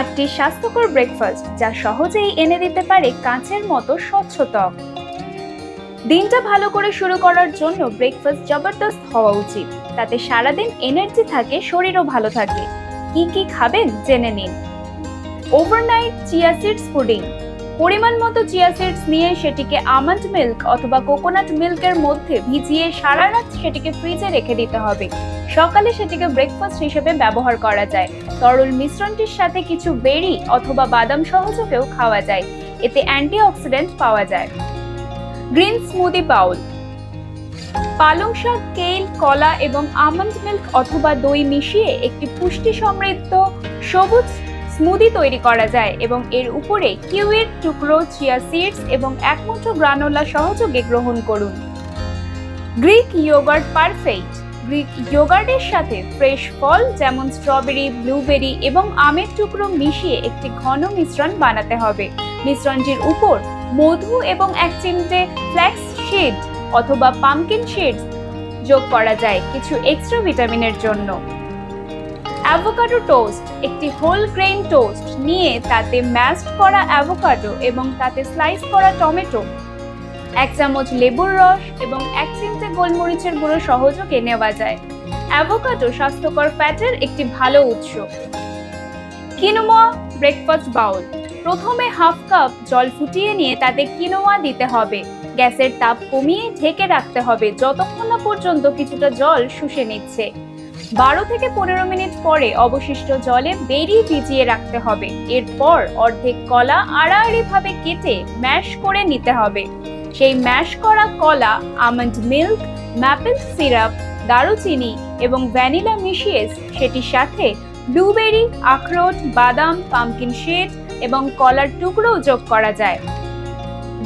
আটটি স্বাস্থ্যকর ব্রেকফাস্ট যা সহজেই এনে দিতে পারে কাঁচের মতো স্বচ্ছ ত্বক। দিনটা ভালো করে শুরু করার জন্য ব্রেকফাস্ট জবরদস্ত হওয়া উচিত। তাতে সারাদিন এনার্জি থাকে, শরীরও ভালো থাকে। কি কি খাবেন, জেনে নিন। ওভারনাইট চিয়া সিডস পুডিং পরিমাণ মতো চিয়া সিডস নিয়ে সেটিকে আমন্ড মিল্ক অথবা কোকোনাট মিল্কের মধ্যে ভিজিয়ে সারা রাত সেটিকে ফ্রিজে রেখে দিতে হবে। সকালে সেটিকে ব্রেকফাস্ট হিসেবে ব্যবহার করা যায়। তরল মিশ্রণটির সাথে কিছু বেরি অথবা বাদাম সহযোগেও খাওয়া যায়। এতে অ্যান্টিঅক্সিডেন্ট পাওয়া যায়। Green smoothie bowl. পালং শাক কেল কলা এবং আমন্ড মিল্ক অথবা দই মিশিয়ে একটি পুষ্টি সমৃদ্ধ সবুজ স্মুদি তৈরি করা যায় এবং এর উপরে কিউয়ের টুকরো চিয়া সিডস এবং এক মুঠো গ্রানোলা সহযোগে গ্রহণ করুন। Greek yogurt perfect. গ্রিক ইয়োগার্টের সাথে ফ্রেশ ফল যেমন স্ট্রবেরি, ব্লুবেরি এবং আমের টুকরো মিশিয়ে একটি ঘন মিশ্রণ বানাতে হবে। মিশ্রণটির উপর মধু এবং এক চিমটে ফ্ল্যাক্স শিড অথবা পামকিন শিডস যোগ করা যায়, কিছু এক্সট্রা ভিটামিনের জন্য। অ্যাভোকাডো টোস্ট একটি হোল গ্রেইন টোস্ট নিয়ে তাতে ম্যাশড করা অ্যাভোকাডো এবং তাতে স্লাইস করা টমেটো, এক চামচ লেবুর রস এবং এক চিমটে গোলমরিচের গুঁড়ো সহযোগে নেওয়া যায়। অ্যাভোকাডো স্বাস্থ্যকর ফ্যাটের একটি ভালো উৎস। কিনোয়া ব্রেকফাস্ট বাউল প্রথমে হাফ কাপ জল ফুটিয়ে নিয়ে তাতে কিনোয়া দিতে হবে। গ্যাসের তাপ কমিয়ে ঢেকে রাখতে হবে, যতক্ষণ না পর্যন্ত কিছুটা জল শুষে নিচ্ছে। বারো থেকে পনেরো মিনিট পরে অবশিষ্ট জলে বেরিয়ে ভিজিয়ে রাখতে হবে। এরপর অর্ধেক কলা আড়াআড়ি ভাবে কেটে ম্যাশ করে নিতে হবে। সেই ম্যাশ করা কলা, আমন্ড মিল্ক, ম্যাপেল সিরাপ, দারুচিনি এবং ভ্যানিলা মিশিয়ে সেটির সাথে ব্লুবেরি, আখরোট, বাদাম, পামকিন শেড এবং কলার টুকরোও যোগ করা যায়।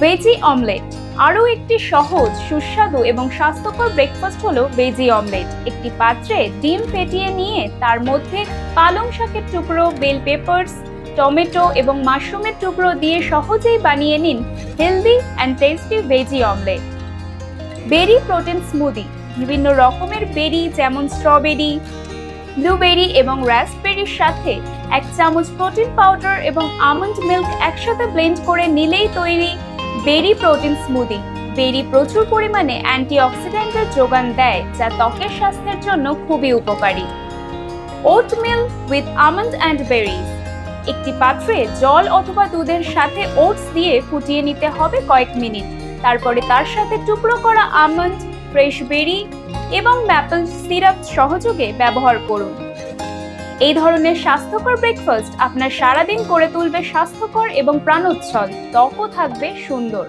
ভেজি অমলেট আরও একটি সহজ, সুস্বাদু এবং স্বাস্থ্যকর ব্রেকফাস্ট হলো বেজি অমলেট একটি পাত্রে ডিম ফেটিয়ে নিয়ে তার মধ্যে পালং শাকের টুকরো বেল পেপারস টমেটো এবং মাশরুমের টুকরো দিয়ে সহজেই বানিয়ে নিন healthy and tasty veggie omelette berry protein smoothie বিভিন্ন রকমের বেরি যেমন স্ট্রবেরি ব্লুবেরি এবং রাসবেরির সাথে এক চামচ প্রোটিন পাউডার এবং আমন্ড মিল্ক একসাথে ব্লেন্ড করে নিলেই তৈরি বেরি প্রোটিন স্মুদি বেরি প্রচুর পরিমাণে অ্যান্টিঅক্সিডেন্টের যোগান দেয়, যা ত্বকের স্বাস্থ্যের জন্য খুবই উপকারী। Oatmeal with almond and berries একটি পাত্রে জল অথবা দুধের সাথে ওটস দিয়ে ফুটিয়ে নিতে হবে কয়েক মিনিট। তারপরে তার সাথে টুকরো করা আমন্ড ফ্রেশ বেরি এবং ম্যাপল সিরাপ সহযোগে ব্যবহার করুন। এই ধরনের স্বাস্থ্যকর ব্রেকফাস্ট আপনার সারাদিন করে তুলবে স্বাস্থ্যকর এবং প্রাণোচ্ছল। ত্বকও থাকবে সুন্দর।